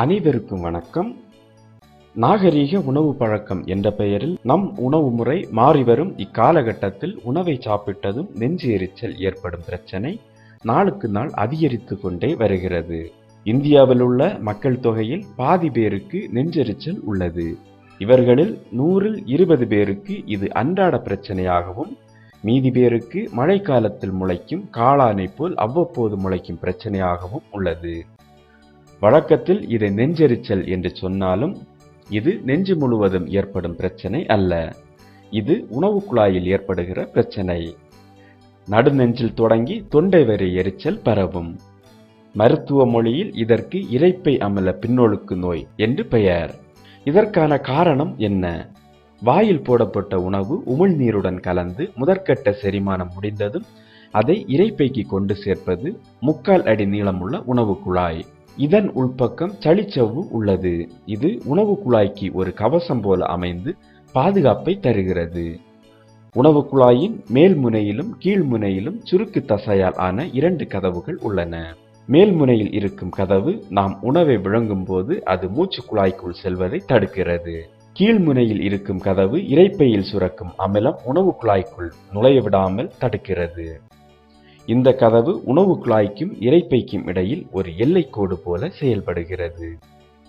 அனைவருக்கும் வணக்கம். நாகரீக உணவு பழக்கம் என்ற பெயரில் நம் உணவு முறை மாறிவரும் இக்காலகட்டத்தில் உணவை சாப்பிட்டதும் நெஞ்சு எரிச்சல் ஏற்படும் பிரச்சனை நாளுக்கு நாள் அதிகரித்து கொண்டே வருகிறது. இந்தியாவில் உள்ள மக்கள் தொகையில் பாதி பேருக்கு நெஞ்செரிச்சல் உள்ளது. இவர்களில் நூறில் இருபது பேருக்கு இது அன்றாட பிரச்சனையாகவும் மீதி பேருக்கு மழைக்காலத்தில் முளைக்கும் காளானை போல் அவ்வப்போது முளைக்கும் பிரச்சனையாகவும் உள்ளது. வழக்கத்தில் இதை நெஞ்செரிச்சல் என்று சொன்னாலும் இது நெஞ்சு முழுவதும் ஏற்படும் பிரச்சனை அல்ல. இது உணவு குழாயில் ஏற்படுகிற பிரச்சனை. நடுநெஞ்சில் தொடங்கி தொண்டை வரை எரிச்சல் பரவும். மருத்துவ மொழியில் இதற்கு இரைப்பை அமல பின்னொழுக்கு நோய் என்று பெயர். இதற்கான காரணம் என்ன? வாயில் போடப்பட்ட உணவு உமிழ்நீருடன் கலந்து முதற்கட்ட செரிமானம் முடிந்ததும் அதை இரைப்பைக்கு கொண்டு சேர்ப்பது முக்கால் அடி நீளமுள்ள உணவு குழாய். இதன் உள்பக்கம் சளிச்சவ்வு உள்ளது. இது உணவு குழாய்க்கு ஒரு கவசம் போல அமைந்து பாதுகாப்பை தருகிறது. உணவு குழாயின் மேல் முனையிலும் கீழ் முனையிலும் சுருக்கு தசையால் ஆன இரண்டு கதவுகள் உள்ளன. மேல் முனையில் இருக்கும் கதவு நாம் உணவை விழுங்கும் போது அது மூச்சு குழாய்க்குள் செல்வதை தடுக்கிறது. கீழ் முனையில் இருக்கும் கதவு இரைப்பையில் சுரக்கும் அமிலம் உணவு குழாய்க்குள் நுழைய விடாமல் தடுக்கிறது. இந்த கதவு உணவு குழாய்க்கும் இரைப்பைக்கும் இடையில் ஒரு எல்லைக்கோடு போல செயல்படுகிறது.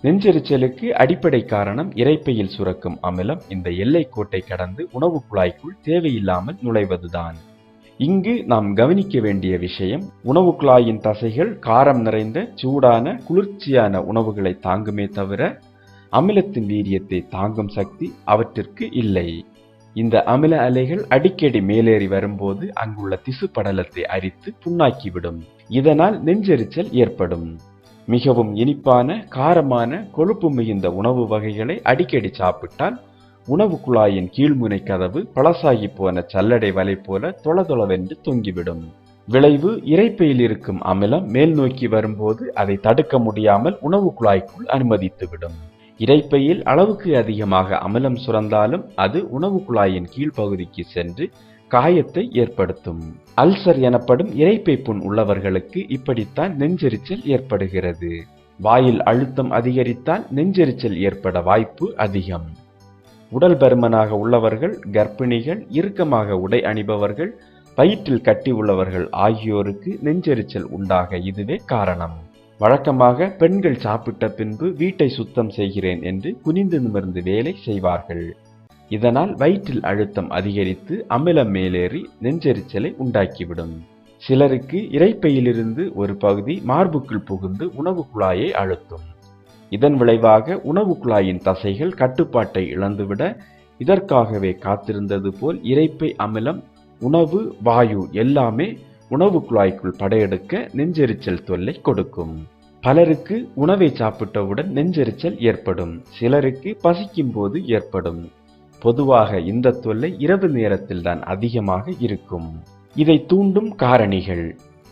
நெஞ்செரிச்சலுக்கு அடிப்படை காரணம் இரைப்பையில் சுரக்கும் அமிலம். இந்த எல்லைக்கோட்டை கடந்து உணவு குழாய்க்குள் தேவையில்லாமல் நுழைவதுதான். இங்கு நாம் கவனிக்க வேண்டிய விஷயம் உணவு குழாயின் தசைகள் காரம் நிறைந்த சூடான குளிர்ச்சியான உணவுகளை தாங்குமே தவிர அமிலத்தின் வீரியத்தை தாங்கும் சக்தி அவற்றிற்கு இல்லை. இந்த அமில அலைகள் அடிக்கடி மேலேறி வரும்போது அங்குள்ள திசு படலத்தை அரித்து புண்ணாக்கிவிடும். இதனால் நெஞ்செரிச்சல் ஏற்படும். மிகவும் இனிப்பான காரமான கொழுப்பு மிகுந்த உணவு வகைகளை அடிக்கடி சாப்பிட்டால் உணவு குழாயின் கீழ்முனை கதவு பழசாகி போன சல்லடை வலை போல தொளதொளவென்று தொங்கிவிடும். விளைவு இரைப்பையில் இருக்கும் அமிலம் மேல் நோக்கி வரும்போது அதை தடுக்க முடியாமல் உணவு குழாய்க்குள் அனுமதித்துவிடும். இரைப்பையில் அளவுக்கு அதிகமாக அமிலம் சுரந்தாலும் அது உணவு குழாயின் கீழ்ப்பகுதிக்கு சென்று காயத்தை ஏற்படுத்தும். அல்சர் எனப்படும் இரைப்பை புண் உள்ளவர்களுக்கு இப்படித்தான் நெஞ்செரிச்சல் ஏற்படுகிறது. வாயில் அழுத்தம் அதிகரித்தால் நெஞ்செரிச்சல் ஏற்பட வாய்ப்பு அதிகம். உடல் பருமனாக உள்ளவர்கள் கர்ப்பிணிகள் இறுக்கமாக உடை அணிபவர்கள் வயிற்றில் கட்டி உள்ளவர்கள் ஆகியோருக்கு நெஞ்செரிச்சல் உண்டாக இதுவே காரணம். வழக்கமாக பெண்கள் சாப்பிட்ட பின்பு வீட்டை சுத்தம் செய்கிறேன் என்று குனிந்து நிமிர்ந்து வேலை செய்வார்கள். இதனால் வயிற்றில் அழுத்தம் அதிகரித்து அமிலம் மேலேறி நெஞ்செரிச்சலை உண்டாக்கிவிடும். சிலருக்கு இரைப்பையிலிருந்து ஒரு பகுதி மார்புக்குள் புகுந்து உணவு குழாயை அழுத்தும். இதன் விளைவாக உணவு குழாயின் தசைகள் கட்டுப்பாட்டை இழந்துவிட இதற்காகவே காத்திருந்தது போல் இறைப்பை அமிலம் உணவு வாயு எல்லாமே உணவு குழாய்க்குள் படையெடுக்க நெஞ்செரிச்சல் தொல்லை கொடுக்கும். பலருக்கு உணவை சாப்பிட்டவுடன் நெஞ்செரிச்சல் ஏற்படும். சிலருக்கு பசிக்கும் போது ஏற்படும். பொதுவாக இந்த தொல்லை இரவு நேரத்தில் தான் அதிகமாக இருக்கும். இதை தூண்டும் காரணிகள்.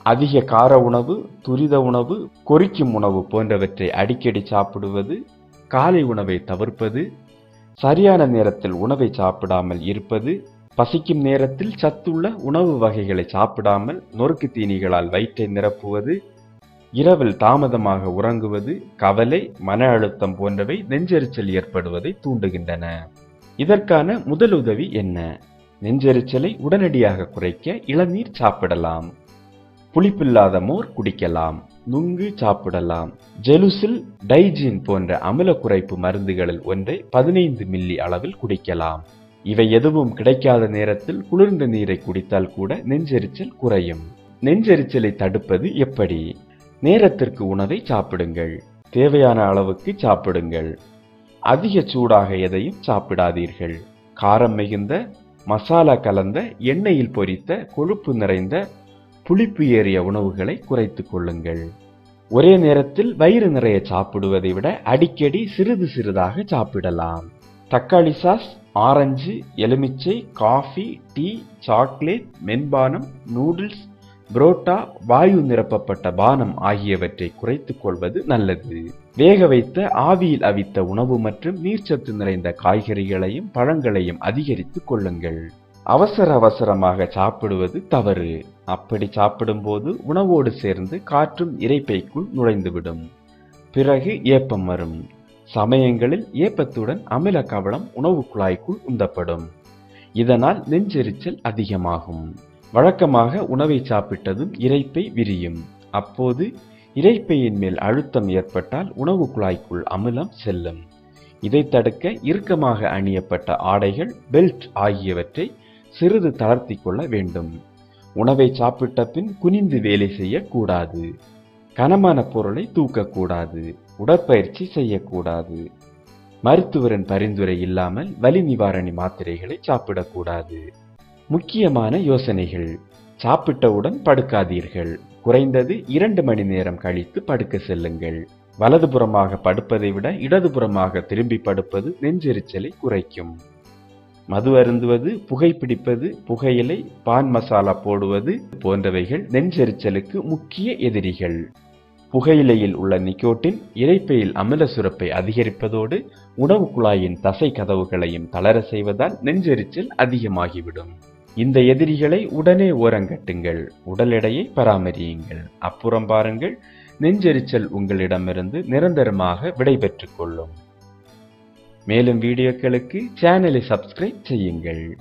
அதிக கார உணவு துரித உணவு கொறிக்கும் உணவு போன்றவற்றை அடிக்கடி சாப்பிடுவது காலை உணவை தவிர்ப்பது சரியான நேரத்தில் உணவை சாப்பிடாமல் இருப்பது பசிக்கும் நேரத்தில் சத்துள்ள உணவு வகைகளை சாப்பிடாமல் நொறுக்கு தீனிகளால் வயிற்றை நிரப்புவது இரவில் தாமதமாக உறங்குவது கவலை மன அழுத்தம் போன்றவை நெஞ்செரிச்சல் ஏற்படுவதை தூண்டுகின்றன. இதற்கான முதலுதவி என்ன? நெஞ்செரிச்சலை உடனடியாக குறைக்க இளநீர் சாப்பிடலாம். புளிப்பில்லாத மோர் குடிக்கலாம். நுங்கு சாப்பிடலாம். ஜெலுசில் டைஜின் போன்ற அமில குறைப்பு மருந்துகளில் ஒன்றை பதினைந்து மில்லி அளவில் குடிக்கலாம். இவை எதுவும் கிடைக்காத நேரத்தில் குளிர்ந்த நீரை குடித்தால் கூட நெஞ்செரிச்சல் குறையும். நெஞ்செரிச்சலை தடுப்பது எப்படி? நேரத்திற்கு உணவை சாப்பிடுங்கள். தேவையான அளவுக்கு சாப்பிடுங்கள். அதிக சூடாக எதையும் சாப்பிடாதீர்கள். காரம் மிகுந்த மசாலா கலந்த எண்ணெயில் பொரித்த கொழுப்பு நிறைந்த புளிப்பு ஏறிய உணவுகளை குறைத்து கொள்ளுங்கள். ஒரே நேரத்தில் வயிறு நிறைய சாப்பிடுவதை விட அடிக்கடி சிறிது சிறிதாக சாப்பிடலாம். தக்காளி சாஸ் ஆரஞ்சு எலுமிச்சை காஃபி டீ சாக்லேட் மென்பானம் நூடுல்ஸ் புரோட்டா வாயு நிரப்பப்பட்ட பானம் ஆகியவற்றை குறைத்துக் கொள்வது நல்லது. வேக வைத்த ஆவியில் அவித்த உணவு மற்றும் நீர்ச்சத்து நிறைந்த காய்கறிகளையும் பழங்களையும் அதிகரித்துக் கொள்ளுங்கள். அவசர அவசரமாக சாப்பிடுவது தவறு. அப்படி சாப்பிடும்போது உணவோடு சேர்ந்து காற்றும் இரைப்பைக்குள் நுழைந்துவிடும். பிறகு ஏப்பம் வரும். சமயங்களில் ஏப்பத்துடன் அமில கவளம் உணவு குழாய்க்குள் உந்தப்படும். இதனால் நெஞ்செரிச்சல் அதிகமாகும். வழக்கமாக உணவை சாப்பிட்டதும் இரைப்பை விரியும். அப்போது இரைப்பையின் மேல் அழுத்தம் ஏற்பட்டால் உணவு குழாய்க்குள் அமிலம் செல்லும். இதை தடுக்க இறுக்கமாக அணியப்பட்ட ஆடைகள் பெல்ட் ஆகியவற்றை சிறிது தளர்த்தி கொள்ள வேண்டும். உணவை சாப்பிட்ட பின் குனிந்து வேலை செய்யக்கூடாது. கனமான பொருளை தூக்கக்கூடாது. உடற்பயிற்சி செய்யக்கூடாது. மருத்துவரின் பரிந்துரை இல்லாமல் வலி நிவாரணி மாத்திரைகளை சாப்பிடக்கூடாது. முக்கியமான யோசனைகள். சாப்பிட்டவுடன் படுக்காதீர்கள். குறைந்தது இரண்டு மணி நேரம் கழித்து படுக்க செல்லுங்கள். வலதுபுறமாக படுப்பதை விட இடதுபுறமாக திரும்பி படுப்பது நெஞ்செரிச்சலை குறைக்கும். மது அருந்துவது புகைப்பிடிப்பது புகையிலை பான் மசாலா போடுவது போன்றவைகள் நெஞ்செரிச்சலுக்கு முக்கிய எதிரிகள். புகையிலையில் உள்ள நிக்கோட்டின் இரைப்பையில் அமில சுரப்பை அதிகரிப்பதோடு உணவு குழாயின் தசை கதவுகளையும் தளர செய்வதால் நெஞ்செரிச்சல் அதிகமாகிவிடும். இந்த எதிரிகளை உடனே ஓரங்கட்டுங்கள். உடல் எடையை பராமரியுங்கள். அப்புறம் பாருங்கள் நெஞ்செரிச்சல் உங்களிடமிருந்து நிரந்தரமாக விடைபெற்றுக் கொள்ளும். மேலும் வீடியோக்களுக்கு சேனலை சப்ஸ்கிரைப் செய்யுங்கள்.